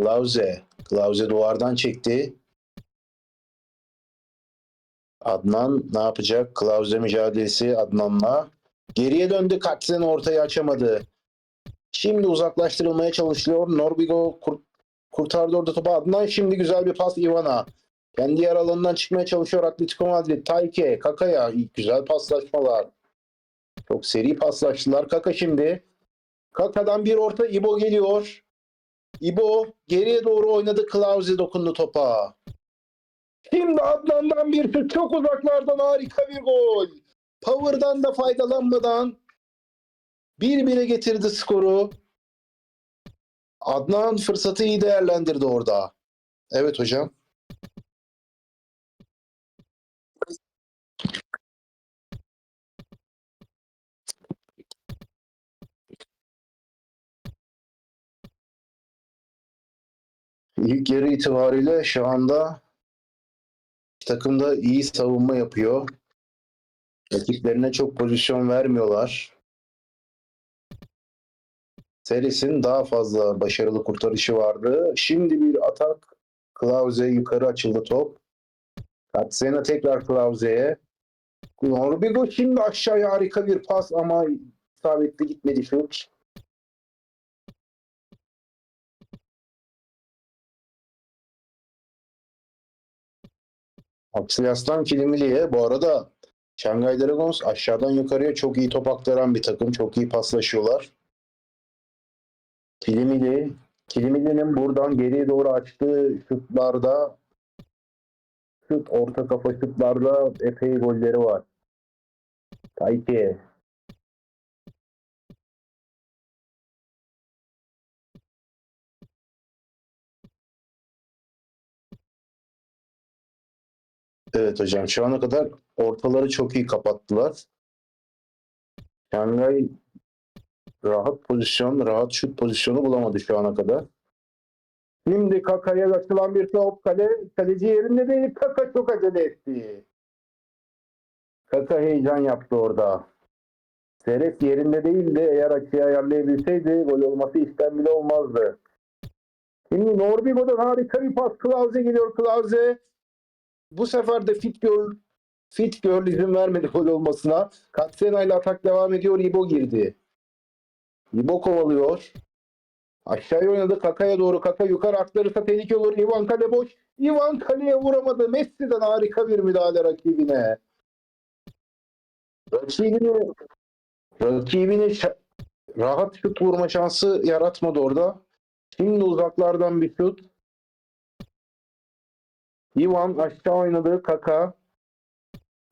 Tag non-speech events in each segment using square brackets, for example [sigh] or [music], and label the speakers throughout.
Speaker 1: Klauze. Klauze duvardan çekti. Adnan ne yapacak? Klauze mücadelesi Adnan'la. Geriye döndü. Katlen ortayı açamadı. Şimdi uzaklaştırılmaya çalışıyor. Norbigo kur- kurtardı orada topu. Adnan şimdi güzel bir pas Ivan'a. Kendi yer alanından çıkmaya çalışıyor Atletico Madrid. Tayke, Kaka'ya güzel paslaşmalar. Çok seri paslaştılar. Kaka şimdi. Kaka'dan bir orta İbo geliyor. İbo geriye doğru oynadı. Klauze dokundu topa. Şimdi Adnan'dan bir şut çok uzaklardan harika bir gol. Power'dan da faydalanmadan bir bire getirdi skoru. Adnan fırsatı iyi değerlendirdi orada. Evet hocam. İlk yarı itibariyle şu anda takımda iyi savunma yapıyor. Rakiplerine çok pozisyon vermiyorlar. Seris'in daha fazla başarılı kurtarışı vardı. Şimdi bir atak. Klauze yukarı açıldı top. Katsena tekrar Klauze'ye. Norbigo şimdi aşağıya harika bir pas ama isabetli gitmedi şut. Aksel Aslan Kilimili'ye bu arada Şangay Dragons aşağıdan yukarıya çok iyi top aktaran bir takım. Çok iyi paslaşıyorlar. Kilimili Kilimili'nin buradan geriye doğru açtığı şutlarda şut orta kafa şutlarda epey golleri var. Tayke Evet hocam şu ana kadar ortaları çok iyi kapattılar. Şangay rahat pozisyon, rahat şut pozisyonu bulamadı şu ana kadar. Şimdi Kaka'ya açılan bir top kale. Kaleci yerinde değil. Kaka çok acele etti. Kaka heyecan yaptı orada. Seres yerinde değildi. Eğer açıyı ayarlayabilseydi gol olması işten bile olmazdı. Şimdi Norbigo'dan harika bir pas. Klauze geliyor. Klauze bu sefer de Fit Girl Fit Girl izin vermedi gol olmasına. Katsena ile atak devam ediyor. İbo girdi. İbo kovalıyor. Aşağıya oynadı. Kaka'ya doğru. Kaka yukarı aktarırsa tehlike olur. Ivan kale boş. Ivan kaleye vuramadı. Messi'den harika bir müdahale rakibine. Rakibini şa- rahat şut vurma şansı yaratmadı orada. Şimdi uzaklardan bir şut. Ivan aşağı oynadı. Kaka.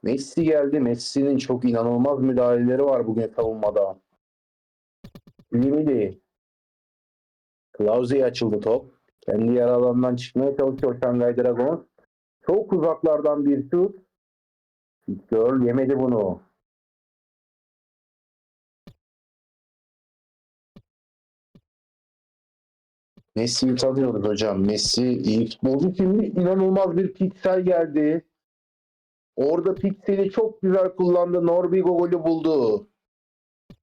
Speaker 1: Messi geldi. Messi'nin çok inanılmaz müdahaleleri var bugün savunmada. Limili. Klause'ye açıldı top. Kendi yer alanından çıkmaya çalışıyor Şangay Dragons. Çok uzaklardan bir şut. Girl yemedi bunu. Messi'yi tanıyoruz hocam. Messi iyi futbolcu. Şimdi inanılmaz bir piksel geldi. Orada pikseli çok güzel kullandı. Norbigo golü buldu.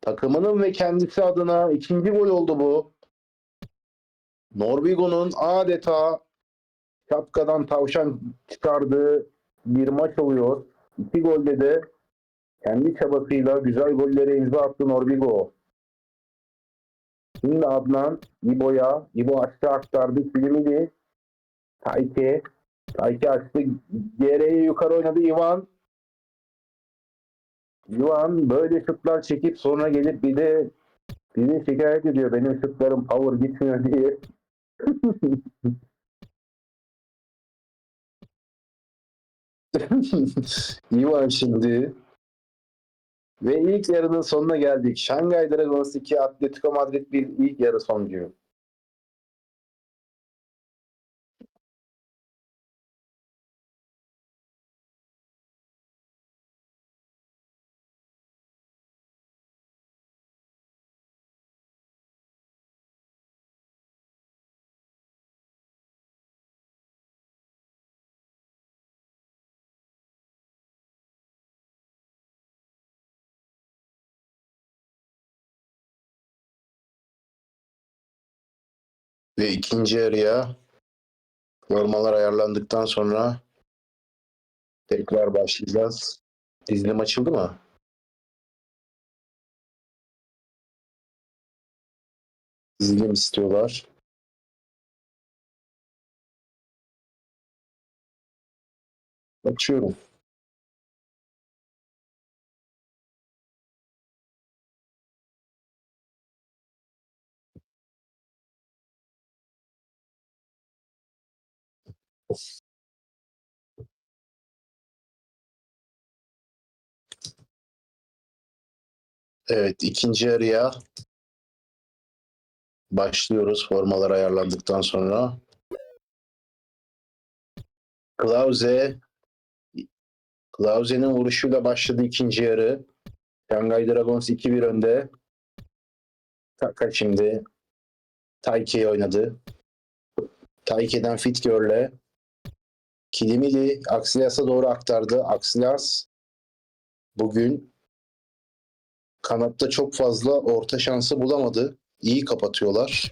Speaker 1: Takımının ve kendisi adına ikinci gol oldu bu. Norbigo'nun adeta şapkadan tavşan çıkardığı bir maç oluyor. İki golde de kendi çabasıyla güzel gollere imza attı Norbigo. Şimdi Adnan İbo'ya, İbo aşağı aktardı. Kilimili, Tayke, Tayke açtı. Geriye yukarı oynadı Ivan. Ivan böyle şutlar çekip sonra gelip bir de bizi şikayet ediyor. Benim şutlarım power gitmiyor diye. [laughs] Ivan şimdi ve ilk yarının sonuna geldik. Şangay Dragons 2, Atletico Madrid 1 ilk yarı sonucu. Ve ikinci yarıya formalar ayarlandıktan sonra tekrar başlayacağız. Dizlim açıldı mı? Dizlim istiyorlar. Açıyorum. Evet, ikinci yarıya başlıyoruz formalar ayarlandıktan sonra. Klauze Klauze'nin vuruşuyla başladı ikinci yarı. Shanghai Dragons 2-1 önde. Kaka şimdi Taike'yi oynadı. Taike'den Fitgör'le Kilimili Axilas'a doğru aktardı. Axilas bugün kanatta çok fazla orta şansı bulamadı. İyi kapatıyorlar.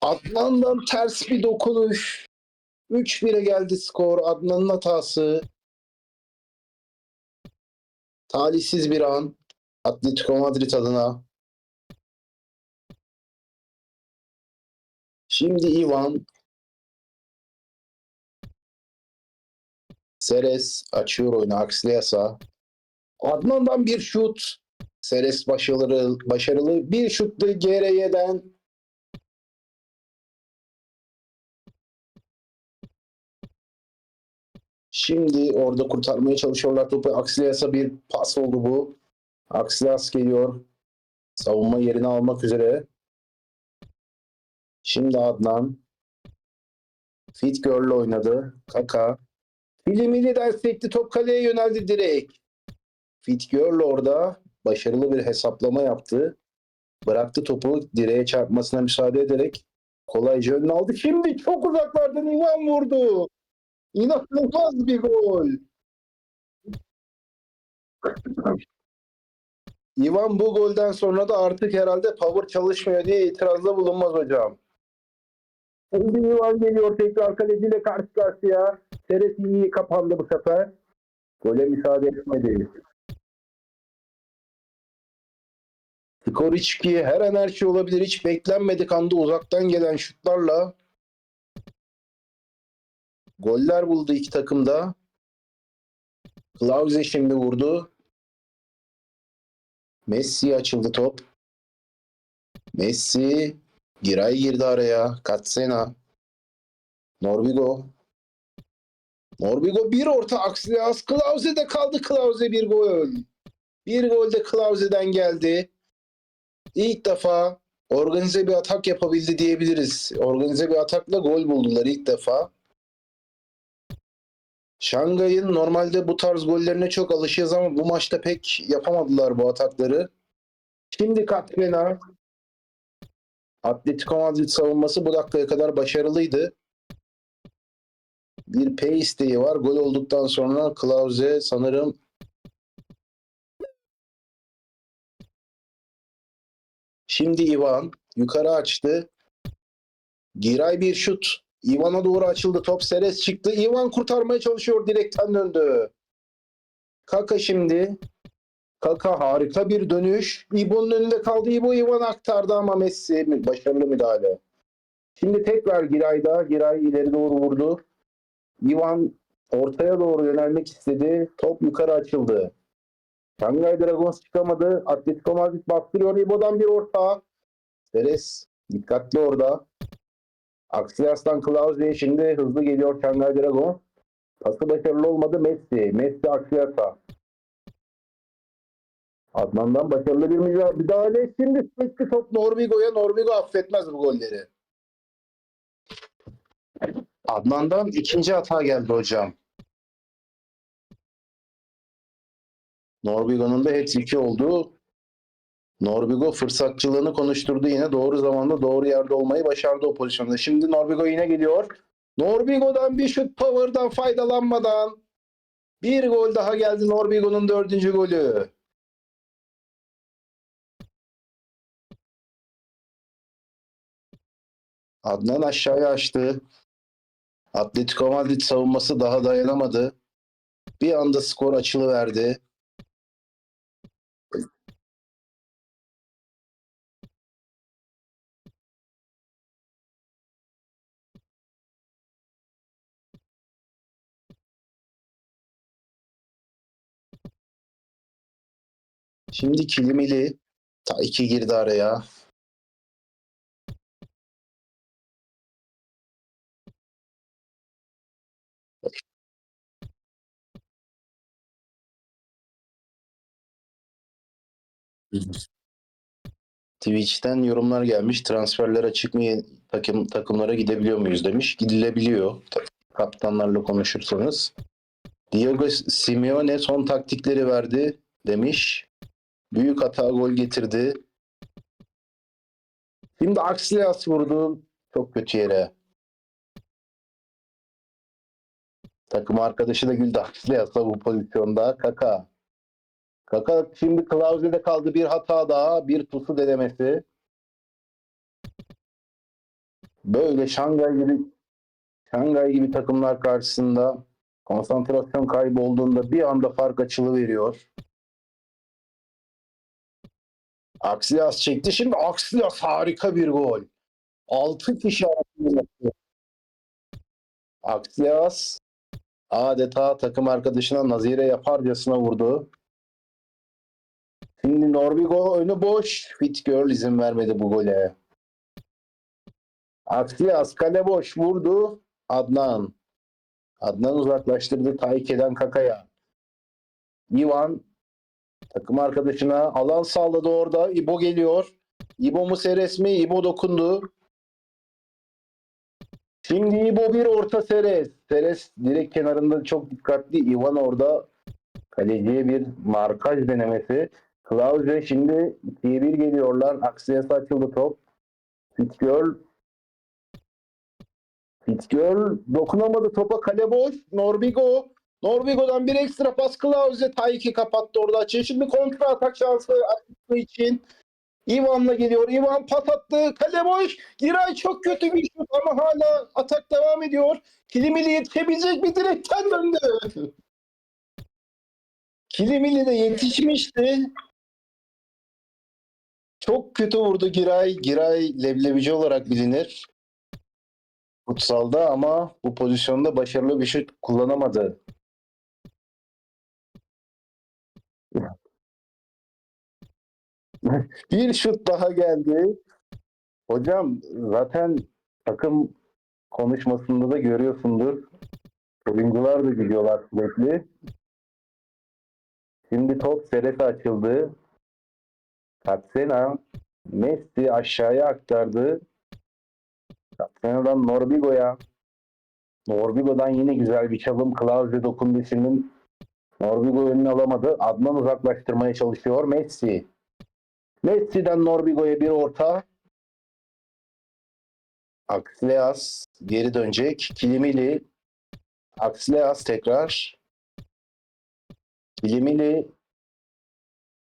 Speaker 1: Adnan'dan ters bir dokunuş. 3-1'e geldi skor. Adnan'ın hatası. Talihsiz bir an. Atletico Madrid adına. Şimdi Ivan. Seres açıyor oyunu Aksiyasa. Adnan'dan bir şut. Seres başarılı, başarılı bir şuttu GRY'den. Şimdi orada kurtarmaya çalışıyorlar topu. Aksiyas'a bir pas oldu bu. Aksiyas geliyor. Savunma yerini almak üzere. Şimdi Adnan. Fit Girl'le oynadı. Kaka. Filimili'den sekti top kaleye yöneldi direkt. Fit Girl orada başarılı bir hesaplama yaptı. Bıraktı topu direğe çarpmasına müsaade ederek kolayca önüne aldı. Şimdi çok uzaklardan Ivan vurdu. İnanılmaz bir gol. Ivan bu golden sonra da artık herhalde power çalışmıyor diye itirazda bulunmaz hocam. Şimdi Ivan geliyor tekrar kaleciyle karşı karşıya. Teres iyi kapandı bu sefer. Gole müsaade etmedi. Skor 3-2. Her an her şey olabilir. Hiç beklenmedik anda uzaktan gelen şutlarla goller buldu iki takım da. Klauze şimdi vurdu. Messi açıldı top. Messi Giray girdi araya. Katsena. Norvigo. Norvigo bir orta Aksiyas. Klauze'de kaldı. Klauze bir gol. Bir gol de Klauze'den geldi. İlk defa organize bir atak yapabildi diyebiliriz. Organize bir atakla gol buldular ilk defa. Şangay'ın normalde bu tarz gollerine çok alışığız ama bu maçta pek yapamadılar bu atakları. Şimdi Katrina Atletico Madrid savunması bu dakikaya kadar başarılıydı. Bir P isteği var. Gol olduktan sonra Klauze sanırım Şimdi Ivan yukarı açtı. Giray bir şut. Ivan'a doğru açıldı. Top Seres çıktı. Ivan kurtarmaya çalışıyor. Direkten döndü. Kaka şimdi. Kaka harika bir dönüş. İbo'nun önünde kaldı. İbo Ivan aktardı ama Messi başarılı müdahale. Şimdi tekrar Giray'da. Giray ileri doğru vurdu. Ivan ortaya doğru yönelmek istedi. Top yukarı açıldı. Shanghai Dragons çıkamadı. Atletico Madrid bastırıyor. İbo'dan bir orta. Seres dikkatli orada. Aksiyas'tan Klause'ye şimdi hızlı geliyor Shanghai Dragons. Pası başarılı olmadı Messi. Messi Aksiyas'a. Adnan'dan başarılı bir müca- müdahale. Şimdi sıkı top Norvigo'ya. Norvigo affetmez bu golleri. Adnan'dan ikinci hata geldi hocam. Norvigo'nun da hat-trick'i oldu. Norvigo fırsatçılığını konuşturdu yine. Doğru zamanda doğru yerde olmayı başardı o pozisyonda. Şimdi Norvigo yine geliyor. Norvigo'dan bir şut power'dan faydalanmadan bir gol daha geldi Norvigo'nun dördüncü golü. Adnan aşağıya açtı. Atletico Madrid savunması daha dayanamadı. Bir anda skor açılıverdi. Şimdi Kilimili ta iki girdi araya. Twitch'ten yorumlar gelmiş. Transferler açık? Takım takımlara gidebiliyor muyuz demiş. Gidilebiliyor. Ta- Kaptanlarla konuşursanız. Diego Simeone son taktikleri verdi demiş. Büyük hata gol getirdi. Şimdi Axias vurdu. Çok kötü yere. Takım arkadaşı da güldü Axias'a bu pozisyonda. Kaka. Kaka şimdi Klause'de kaldı bir hata daha. Bir pusu denemesi. Böyle Şangay gibi Şangay gibi takımlar karşısında konsantrasyon kaybı olduğunda bir anda fark açılıveriyor. Axias çekti. Şimdi Axias harika bir gol. 6 kişi. Axias adeta takım arkadaşına nazire yaparcasına vurdu. Şimdi Norvigo önü boş. Fit Girl izin vermedi bu gole. Axias kale boş vurdu. Adnan. Adnan uzaklaştırdı Taike'den Kaka'ya. Ivan takım arkadaşına alan sağladı orada. İbo geliyor. İbo mu Seres mi? İbo dokundu. Şimdi İbo bir orta Seres. Seres direkt kenarında çok dikkatli. Ivan orada kaleciye bir markaj denemesi. Klauze şimdi 2'ye 1 geliyorlar. Aksiyası açıldı top. Fitgirl Fitgirl dokunamadı topa kale boş. Norbigo Norbigo'dan bir ekstra pas Klauze Taiki kapattı orada açığı. Şimdi kontra atak şansı için Ivan'la geliyor. Ivan pas attı. Kale boş. Giray çok kötü bir şut ama hala atak devam ediyor. Kilimili yetişebilecek bir direkten döndü. Kilimili de yetişmişti. Çok kötü vurdu Giray. Giray leblebici olarak bilinir. Futsalda ama bu pozisyonda başarılı bir şut kullanamadı. [laughs] bir şut daha geldi. Hocam zaten takım konuşmasında da görüyorsundur. Oyuncular da gülüyorlar sürekli. Şimdi top Seres'e açıldı. Katsena Messi aşağıya aktardı. Katsena'dan Norbigo'ya. Norbigo'dan yine güzel bir çalım. Klauze dokundu şimdi. Norbigo önünü alamadı. Adnan uzaklaştırmaya çalışıyor. Messi. Messi'den Norbigo'ya bir orta. Aksleas geri dönecek. Kilimili. Aksleas tekrar. Kilimili.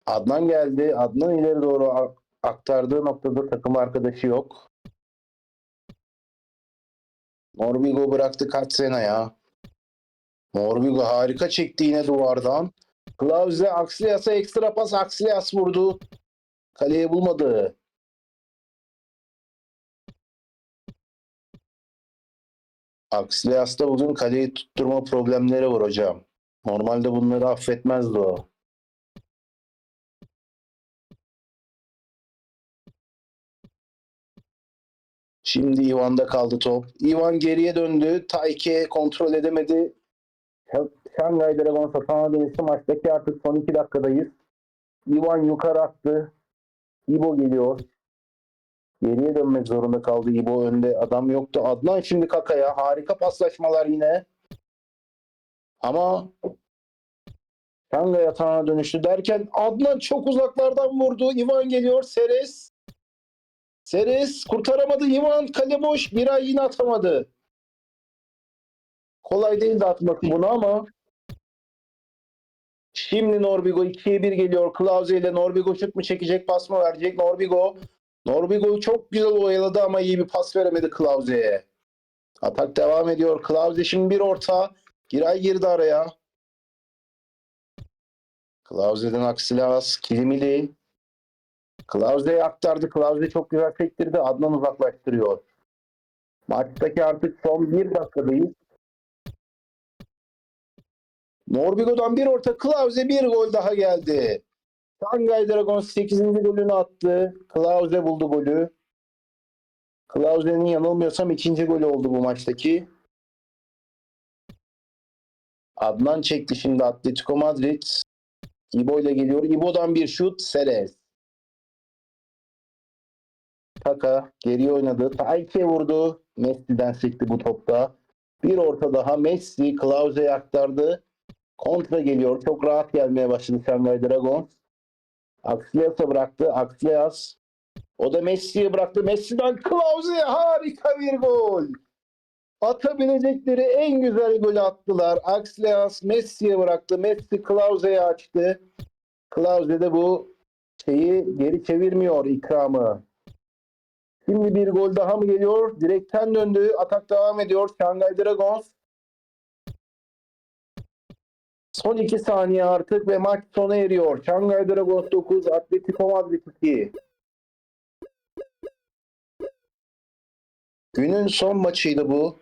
Speaker 1: Adnan geldi. Adnan ileri doğru aktardığı noktada takım arkadaşı yok. Norbigo bıraktı Katsena'ya. Norbigo harika çekti yine duvardan. Klauze Akslias'a ekstra pas. Akslias vurdu. Kaleye bulmadı. Akslias'ta bugün kaleyi tutturma problemleri var hocam. Normalde bunları affetmezdi o. Şimdi Ivan'da kaldı top. Ivan geriye döndü. Taike kontrol edemedi. Şangay Dragon satana dönüştü. Maçtaki artık son 2 dakikadayız. Ivan yukarı attı. İbo geliyor. Geriye dönmek zorunda kaldı İbo önde. Adam yoktu. Adnan şimdi Kaka'ya. Harika paslaşmalar yine. Ama Şangay yatağına dönüştü derken Adnan çok uzaklardan vurdu. Ivan geliyor. Seres. Seres kurtaramadı. Ivan kale boş. Miray yine atamadı. Kolay değil de atmak bunu ama Şimdi Norbigo 2'ye 1 geliyor. Klauze ile Norbigo şut mu çekecek, pas mı verecek? Norbigo Norbigo'yu çok güzel oyaladı ama iyi bir pas veremedi Klause'ye. Atak devam ediyor. Klause şimdi bir orta. Giray girdi araya. Klause'den Aksilas, Kilimili. Klause'ye aktardı. Klause çok güzel sektirdi. Adnan uzaklaştırıyor. Maçtaki artık son bir dakikadayız. Norbigo'dan bir orta. Klause bir gol daha geldi. Shanghai Dragons 8. golünü attı. Klause buldu golü. Klause'nin yanılmıyorsam ikinci golü oldu bu maçtaki. Adnan çekti şimdi Atletico Madrid. İbo ile geliyor. İbo'dan bir şut. Seres. Taka geriye oynadı. Taike vurdu. Messi'den sekti bu topta. Bir orta daha. Messi Klause'ye aktardı. Kontra geliyor. Çok rahat gelmeye başladı Shanghai Dragons. Axias'a bıraktı. Axias. O da Messi'ye bıraktı. Messi'den Klause'ye harika bir gol. Atabilecekleri en güzel golü attılar. Axias Messi'ye bıraktı. Messi Klause'ye açtı. Klause de bu şeyi geri çevirmiyor ikramı. Şimdi bir gol daha mı geliyor? Direkten döndü. Atak devam ediyor. Shanghai Dragons. Son 2 saniye artık ve maç sona eriyor. Shanghai Dragons 9, Atletico Madrid 2. Günün son maçıydı bu.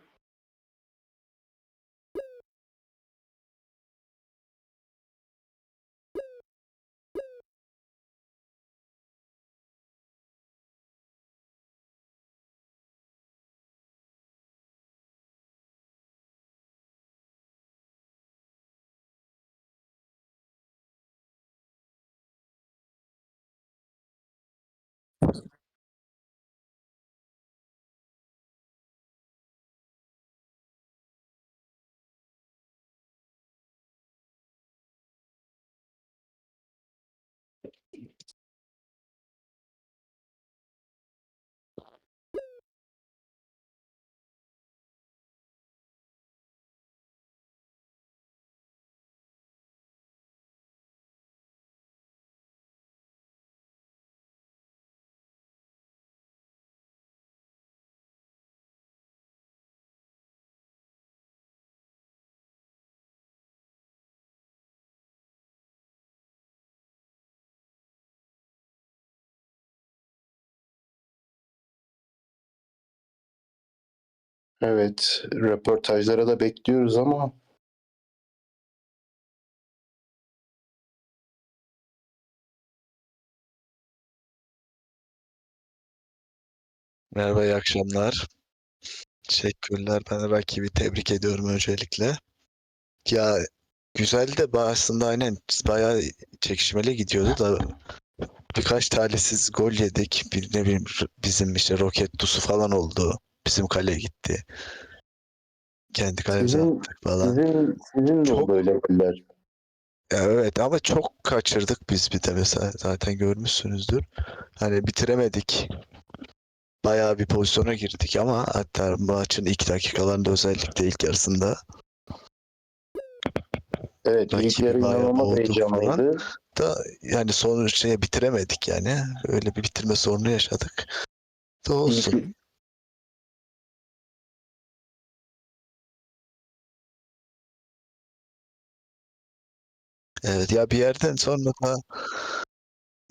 Speaker 1: Evet, röportajlara da bekliyoruz ama
Speaker 2: Merhaba, iyi akşamlar. Teşekkürler. Ben de rakibi tebrik ediyorum öncelikle. Ya güzel de aslında aynen bayağı çekişmeli gidiyordu da birkaç talihsiz gol yedik. Bir ne bileyim bizim işte roket tusu falan oldu. Bizim kale gitti. Kendi kalemize
Speaker 1: Sizin-
Speaker 2: attık falan.
Speaker 1: sizin sizin de
Speaker 2: Çok-
Speaker 1: oldu öyle goller.
Speaker 2: Evet ama çok kaçırdık biz bir de mesela zaten görmüşsünüzdür. Hani bitiremedik. Bayağı bir pozisyona girdik ama hatta maçın ilk dakikalarında özellikle ilk yarısında
Speaker 1: Evet, ilk yarı inanılmaz heyecanlıydı.
Speaker 2: da yani son şeye bitiremedik yani. Öyle bir bitirme sorunu yaşadık. Da olsun. Evet ya bir yerden sonra da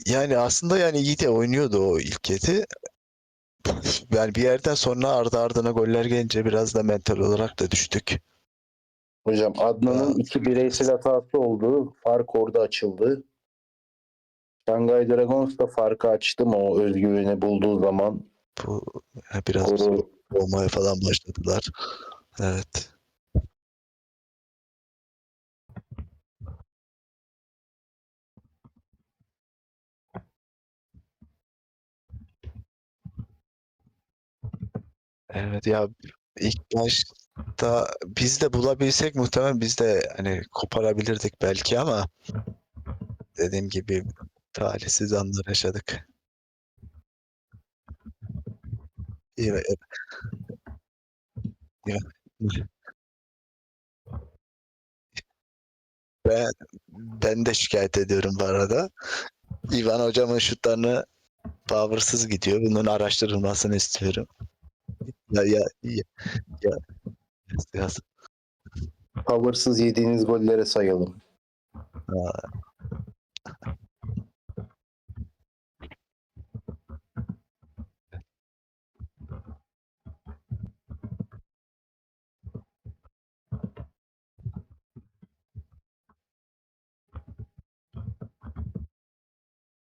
Speaker 2: yani aslında yani iyi de oynuyordu o ilk yedi. Yani bir yerden sonra ardı ardına goller gelince biraz da mental olarak da düştük.
Speaker 1: Hocam Adnan'ın iki bireysel hatası oldu. Fark orada açıldı. Shanghai Dragons da farkı açtı mı o özgüveni bulduğu zaman?
Speaker 2: Bu biraz olmaya falan başladılar. Evet. Evet ya ilk başta biz de bulabilsek muhtemelen biz de hani koparabilirdik belki ama dediğim gibi talihsiz anlar yaşadık. Ben ben de şikayet ediyorum bu arada. İvan hocamın şutlarını powersız gidiyor. Bunun araştırılmasını istiyorum. Ya ya ya, ya. ya.
Speaker 1: Powers'ız yediğiniz gollere sayalım.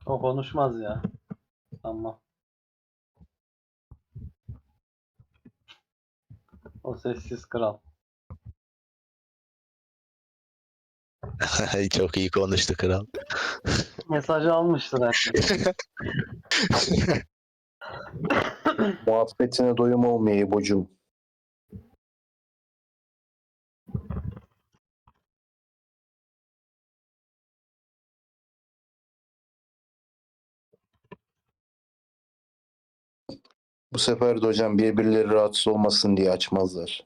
Speaker 3: O konuşmaz ya. Tamam. O sessiz kral. [laughs]
Speaker 2: Çok iyi konuştu kral. [laughs]
Speaker 3: Mesajı almıştır herkes. [laughs]
Speaker 1: Muhabbetine doyum olmayı bocum. Bu sefer de hocam birbirleri rahatsız olmasın diye açmazlar.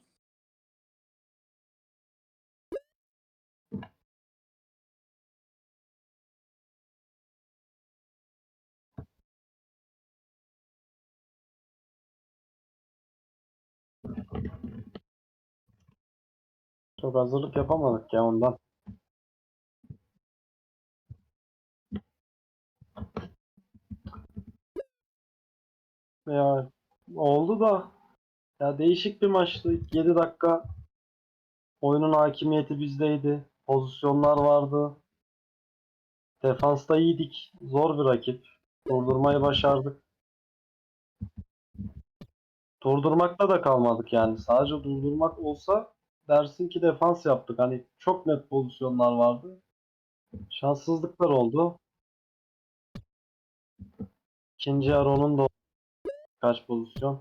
Speaker 3: Çok hazırlık yapamadık ya ondan. Ya oldu da ya değişik bir maçtı. 7 dakika oyunun hakimiyeti bizdeydi. Pozisyonlar vardı. Defansta iyiydik. Zor bir rakip. Durdurmayı başardık. Durdurmakta da kalmadık yani. Sadece durdurmak olsa dersin ki defans yaptık. Hani çok net pozisyonlar vardı. Şanssızlıklar oldu. İkinci yarı onun da kaç pozisyon.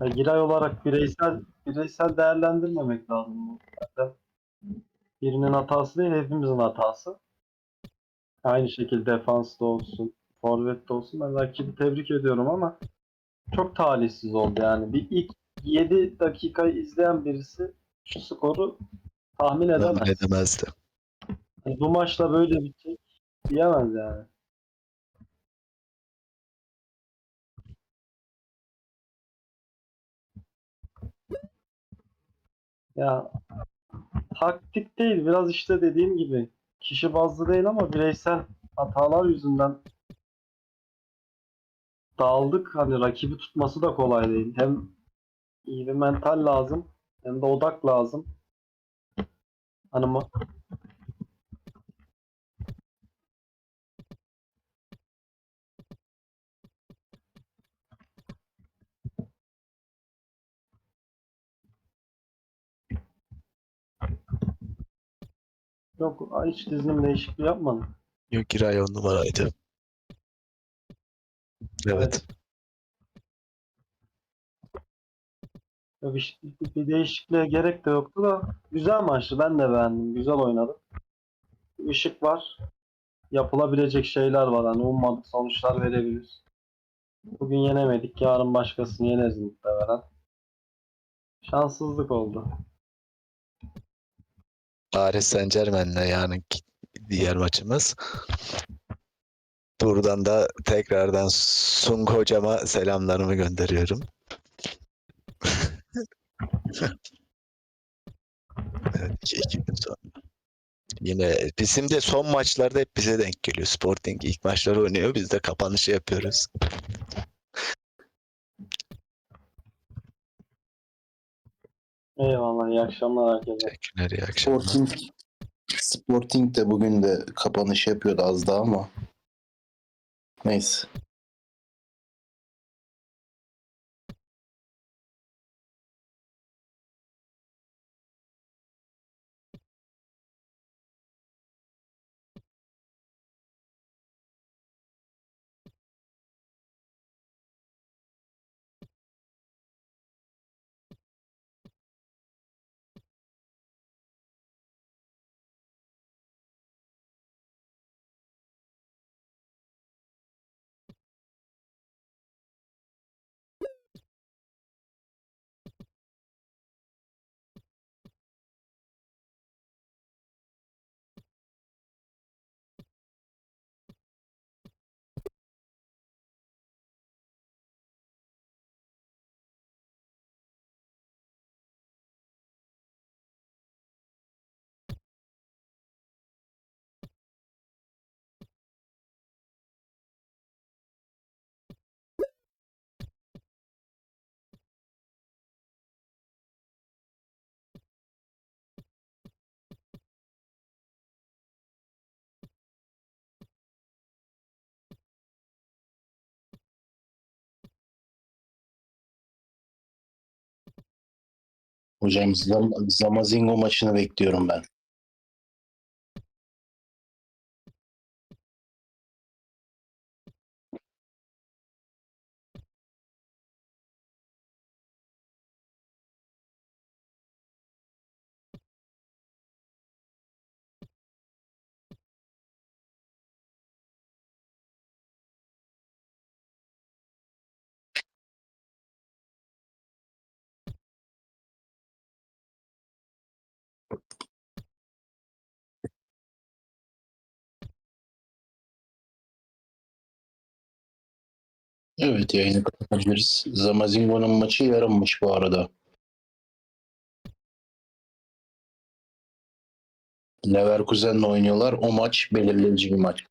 Speaker 3: Ya Giray olarak bireysel bireysel değerlendirmemek lazım. Zaten birinin hatası değil, hepimizin hatası. Aynı şekilde defansta olsun, forvette olsun. Ben rakibi tebrik ediyorum ama çok talihsiz oldu yani. Bir ilk 7 dakikayı izleyen birisi şu skoru tahmin edemez.
Speaker 2: Tahmin edemezdi.
Speaker 3: Yani bu maçla böyle bitecek diyemez yani. Ya taktik değil biraz işte dediğim gibi kişi bazlı değil ama bireysel hatalar yüzünden dağıldık. Hani rakibi tutması da kolay değil. Hem iyi bir mental lazım hem de odak lazım. Hani yok hiç dizinin değişikliği yapmadım.
Speaker 2: Yok Giray on numaraydı. Evet.
Speaker 3: Ya bir, bir- değişikliğe gerek de yoktu da güzel maçtı. Ben de beğendim. Güzel oynadık. Işık var. Yapılabilecek şeyler var. Hani ummadık sonuçlar verebiliriz. Bugün yenemedik. Yarın başkasını yeneriz muhtemelen. Şanssızlık oldu.
Speaker 2: Paris Saint Germain'le yani diğer maçımız. Buradan da tekrardan Sung hocama selamlarımı gönderiyorum. [laughs] evet, iki, iki gün sonra. Yine bizim de son maçlarda hep bize denk geliyor. Sporting ilk maçları oynuyor. Biz de kapanışı yapıyoruz.
Speaker 3: Eyvallah. iyi akşamlar herkese.
Speaker 2: Teşekkürler, iyi akşamlar.
Speaker 1: Sporting, Sporting de bugün de kapanış yapıyordu az daha ama. Neyse. Hocam Zam Zamazingo maçını bekliyorum ben. Evet yayını kapatabiliriz. Zamazingo'nun maçı yarınmış bu arada. Leverkusen'le oynuyorlar. O maç belirleyici bir maç.